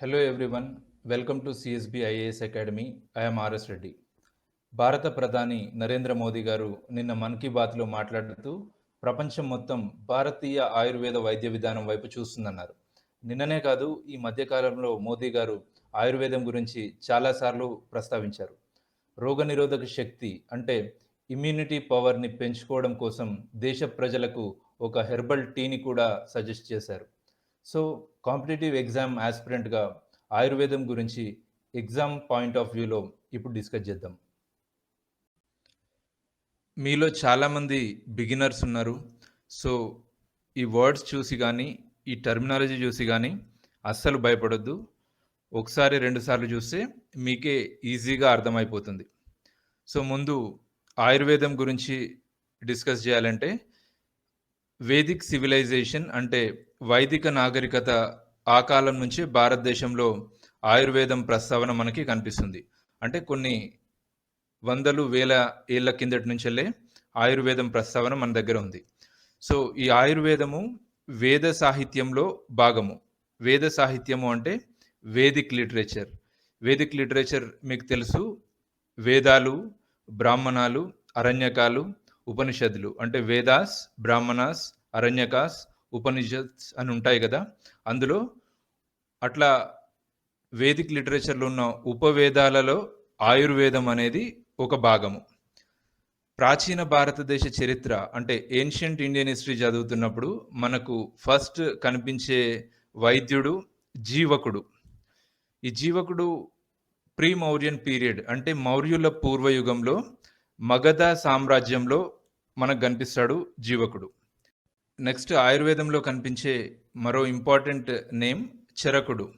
Hello everyone welcome to C S B I A S academy I'm R S Reddy భారత ప్రధాని నరేంద్ర మోదీ గారు నిన్న మన్ కీ బాత్లో మాట్లాడుతూ ప్రపంచం మొత్తం భారతీయ ఆయుర్వేద వైద్య విధానం వైపు చూస్తుందన్నారు. నిన్ననే కాదు ఈ మధ్యకాలంలో మోదీ గారు ఆయుర్వేదం గురించి చాలాసార్లు ప్రస్తావించారు. రోగనిరోధక శక్తి అంటే ఇమ్యూనిటీ పవర్ని పెంచుకోవడం కోసం దేశ ప్రజలకు ఒక హెర్బల్ టీని కూడా సజెస్ట్ చేశారు. సో కాంపిటేటివ్ ఎగ్జామ్ యాస్పిరెంట్గా ఆయుర్వేదం గురించి ఎగ్జామ్ పాయింట్ ఆఫ్ వ్యూలో ఇప్పుడు డిస్కస్ చేద్దాం. మీలో చాలామంది బిగినర్స్ ఉన్నారు. సో ఈ వర్డ్స్ చూసి కానీ ఈ టర్మినాలజీ చూసి కానీ అస్సలు భయపడొద్దు. ఒకసారి రెండుసార్లు చూస్తే మీకే ఈజీగా అర్థమైపోతుంది. సో ముందు ఆయుర్వేదం గురించి డిస్కస్ చేయాలంటే వేదిక్ సివిలైజేషన్ అంటే వైదిక నాగరికత ఆ కాలం నుంచి భారతదేశంలో ఆయుర్వేదం ప్రస్తావన మనకి కనిపిస్తుంది. అంటే కొన్ని వందలు వేల ఏళ్ళ కిందటి నుంచెల్లే ఆయుర్వేదం ప్రస్తావన మన దగ్గర ఉంది. సో ఈ ఆయుర్వేదము వేద సాహిత్యంలో భాగము. వేద సాహిత్యము అంటే వేదిక్ లిటరేచర్. వేదిక్ లిటరేచర్ మీకు తెలుసు. వేదాలు బ్రాహ్మణాలు అరణ్యకాలు ఉపనిషత్తులు అంటే వేదాస్ బ్రాహ్మణాస్ అరణ్యకాస్ ఉపనిషత్స్ అని ఉంటాయి కదా అందులో అట్లా వేదిక్ లిటరేచర్లో ఉన్న ఉపవేదాలలో ఆయుర్వేదం అనేది ఒక భాగము. ప్రాచీన భారతదేశ చరిత్ర అంటే ఏన్షియంట్ ఇండియన్ హిస్టరీ చదువుతున్నప్పుడు మనకు ఫస్ట్ కనిపించే వైద్యుడు జీవకుడు. ఈ జీవకుడు ప్రీ మౌర్యన్ పీరియడ్ అంటే మౌర్యుల పూర్వయుగంలో మగధ సామ్రాజ్యంలో మనకు కనిపిస్తాడు జీవకుడు. నెక్స్ట్ ఆయుర్వేదంలో కనిపించే మరో ఇంపార్టెంట్ నేమ్ చరకుడు.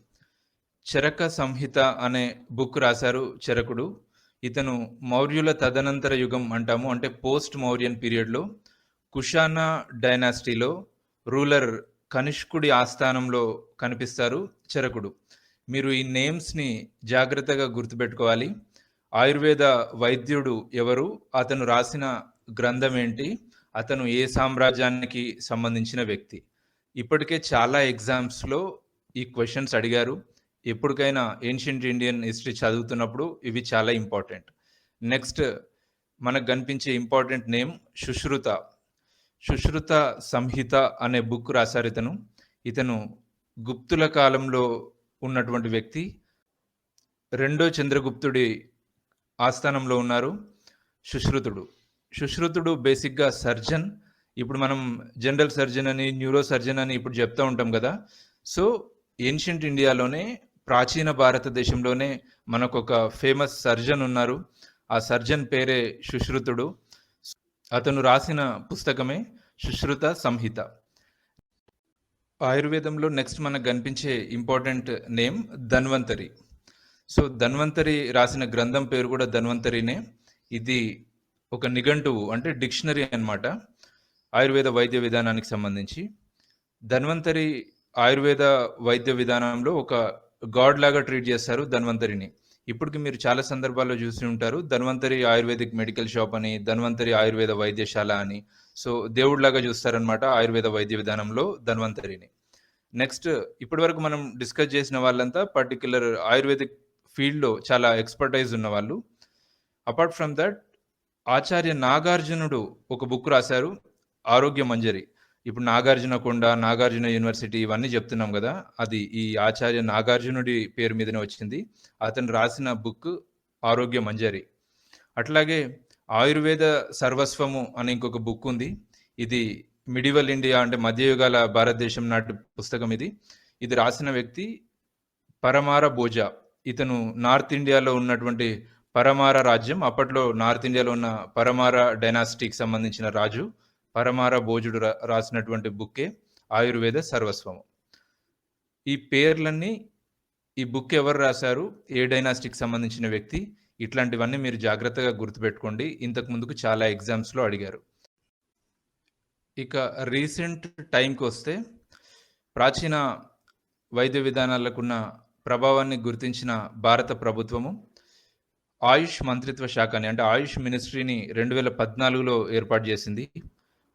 చరక సంహిత అనే బుక్ రాశారు చరకుడు. ఇతను మౌర్యుల తదనంతర యుగం అంటాము అంటే పోస్ట్ మౌర్యన్ పీరియడ్లో. కుషానా డైనాసిటీలో రూలర్ కనిష్కుడి ఆస్థానంలో కనిపిస్తారు చరకుడు. మీరు ఈ నేమ్స్ని జాగ్రత్తగా గుర్తుపెట్టుకోవాలి. ఆయుర్వేద వైద్యుడు ఎవరు? అతను రాసిన గ్రంథం ఏంటి? అతను ఏ సామ్రాజ్యానికి సంబంధించిన వ్యక్తి. ఇప్పటికే చాలా ఎగ్జామ్స్లో ఈ క్వశ్చన్స్ అడిగారు. ఎప్పటికైనా ఏన్షియంట్ ఇండియన్ హిస్టరీ చదువుతున్నప్పుడు ఇవి చాలా ఇంపార్టెంట్ నెక్స్ట్ మనకు కనిపించే ఇంపార్టెంట్ నేమ్ సుశ్రుత. సుశ్రుత సంహిత అనే బుక్ రాశారు ఇతను. ఇతను గుప్తుల కాలంలో ఉన్నటువంటి వ్యక్తి. రెండో చంద్రగుప్తుడి ఆస్థానంలో ఉన్నారు సుశ్రుతుడు. సుశ్రుతుడు బేసిక్గా సర్జన్. ఇప్పుడు మనం జనరల్ సర్జన్ అని న్యూరో సర్జన్ అని ఇప్పుడు చెప్తూ ఉంటాం కదా. సో ఏన్షియంట్ ఇండియాలోనే ప్రాచీన భారతదేశంలోనే మనకు ఒక ఫేమస్ సర్జన్ ఉన్నారు. ఆ సర్జన్ పేరే సుశ్రుతుడు అతను రాసిన పుస్తకమే సుశ్రుత సంహిత. ఆయుర్వేదంలో నెక్స్ట్ మనకు కనిపించే important name Dhanvantari. So Dhanvantari రాసిన గ్రంథం పేరు కూడా ధన్వంతరినే. ఇది ఒక నిఘంటువు అంటే డిక్షనరీ అనమాట ఆయుర్వేద వైద్య విధానానికి సంబంధించి. ధన్వంతరి ఆయుర్వేద వైద్య విధానంలో ఒక గాడ్ లాగా ట్రీట్ చేస్తారు ధన్వంతరిని. ఇప్పటికి మీరు చాలా సందర్భాల్లో చూసి ఉంటారు ధన్వంతరి ఆయుర్వేదిక్ మెడికల్ షాప్ అని ధన్వంతరి ఆయుర్వేద వైద్యశాల అని. సో దేవుడిలాగా చూస్తారనమాట ఆయుర్వేద వైద్య విధానంలో ధన్వంతరిని. నెక్స్ట్ ఇప్పటి వరకు మనం డిస్కస్ చేసిన వాళ్ళంతా పర్టికులర్ ఆయుర్వేదిక్ ఫీల్డ్లో చాలా ఎక్స్పర్టైజ్ ఉన్న వాళ్ళు అపార్ట్ ఫ్రమ్ దట్ ఆచార్య నాగార్జునుడు ఒక బుక్ రాశారు ఆరోగ్య మంజరి. ఇప్పుడు నాగార్జున కొండ నాగార్జున యూనివర్సిటీ ఇవన్నీ చెప్తున్నాం కదా అది ఈ ఆచార్య నాగార్జునుడి పేరు మీదనే వచ్చింది. అతను రాసిన బుక్ ఆరోగ్య మంజరి. అట్లాగే ఆయుర్వేద సర్వస్వము అనే ఇంకొక బుక్ ఉంది. ఇది మిడివల్ ఇండియా అంటే మధ్యయుగాల భారతదేశం నాటి పుస్తకం ఇది. ఇది రాసిన వ్యక్తి పరమార భోజ ఇతను నార్త్ ఇండియాలో ఉన్నటువంటి పరమార రాజ్యం అప్పట్లో నార్త్ ఇండియాలో ఉన్న పరమార డైనాసిటీకి సంబంధించిన రాజు పరమార భోజుడు రాసినటువంటి బుక్కే ఆయుర్వేద సర్వస్వము. ఈ పేర్లన్నీ ఈ బుక్ ఎవరు రాశారు ఏ డైనాసిటీకి సంబంధించిన వ్యక్తి ఇట్లాంటివన్నీ మీరు జాగ్రత్తగా గుర్తుపెట్టుకోండి. ఇంతకు ముందుకు చాలా ఎగ్జామ్స్లో అడిగారు. ఇక రీసెంట్ టైంకి వస్తే ప్రాచీన వైద్య విధానాలకున్న ప్రభావాన్ని గుర్తించిన భారత ప్రభుత్వము ఆయుష్ మంత్రిత్వ శాఖని అంటే ఆయుష్ మినిస్ట్రీని రెండు వేల పద్నాలుగులో ఏర్పాటు చేసింది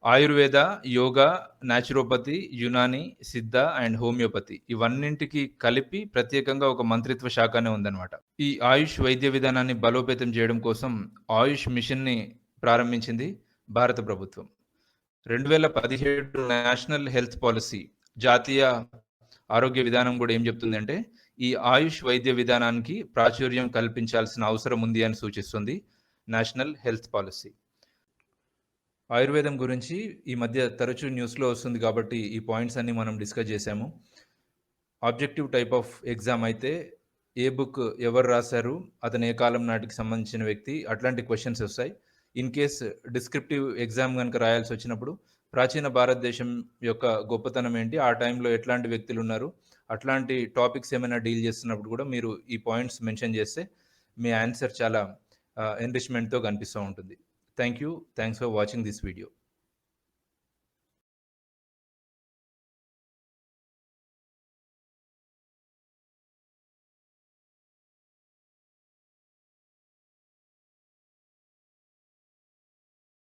ఆయుర్వేద, యోగా, న్యాచురోపతి, యునాని, సిద్ధ అండ్ హోమియోపతి ఇవన్నింటికి కలిపి ప్రత్యేకంగా ఒక మంత్రిత్వ శాఖనే ఉందన్నమాట. ఈ ఆయుష్ వైద్య విధానాన్ని బలోపేతం చేయడం కోసం ఆయుష్ మిషన్‌ని ప్రారంభించింది భారత ప్రభుత్వం. 2017 నేషనల్ హెల్త్ పాలసీ జాతీయ ఆరోగ్య విధానం కూడా ఏం చెప్తుందంటే, ఈ ఆయుష్ వైద్య విధానానికి ప్రాచుర్యం కల్పించాల్సిన అవసరం ఉంది అని సూచిస్తుంది నేషనల్ హెల్త్ పాలసీ ఆయుర్వేదం గురించి ఈ మధ్య తరచూ న్యూస్‌లో వస్తుంది కాబట్టి ఈ పాయింట్స్ అన్నీ మనం డిస్కస్ చేశాము. ఆబ్జెక్టివ్ టైప్ ఆఫ్ ఎగ్జామ్ అయితే ఏ బుక్ ఎవరు రాశారు అతను ఏ కాలం నాటికి సంబంధించిన వ్యక్తి? అట్లాంటి క్వశ్చన్స్ వస్తాయి ఇన్ కేస్ డిస్క్రిప్టివ్ ఎగ్జామ్ కనుక రాయాల్సి వచ్చినప్పుడు ప్రాచీన భారతదేశం యొక్క గొప్పతనం ఏంటి? ఆ టైంలో ఎట్లాంటి వ్యక్తులున్నారు? అట్లాంటి టాపిక్స్ ఏమైనా డీల్ చేస్తున్నప్పుడు కూడా మీరు ఈ పాయింట్స్ మెన్షన్ చేస్తే మీ ఆన్సర్ చాలా ఎన్రిచ్‌మెంట్‌తో కనిపిస్తూ ఉంటుంది. Thank you. Thanks for watching this video.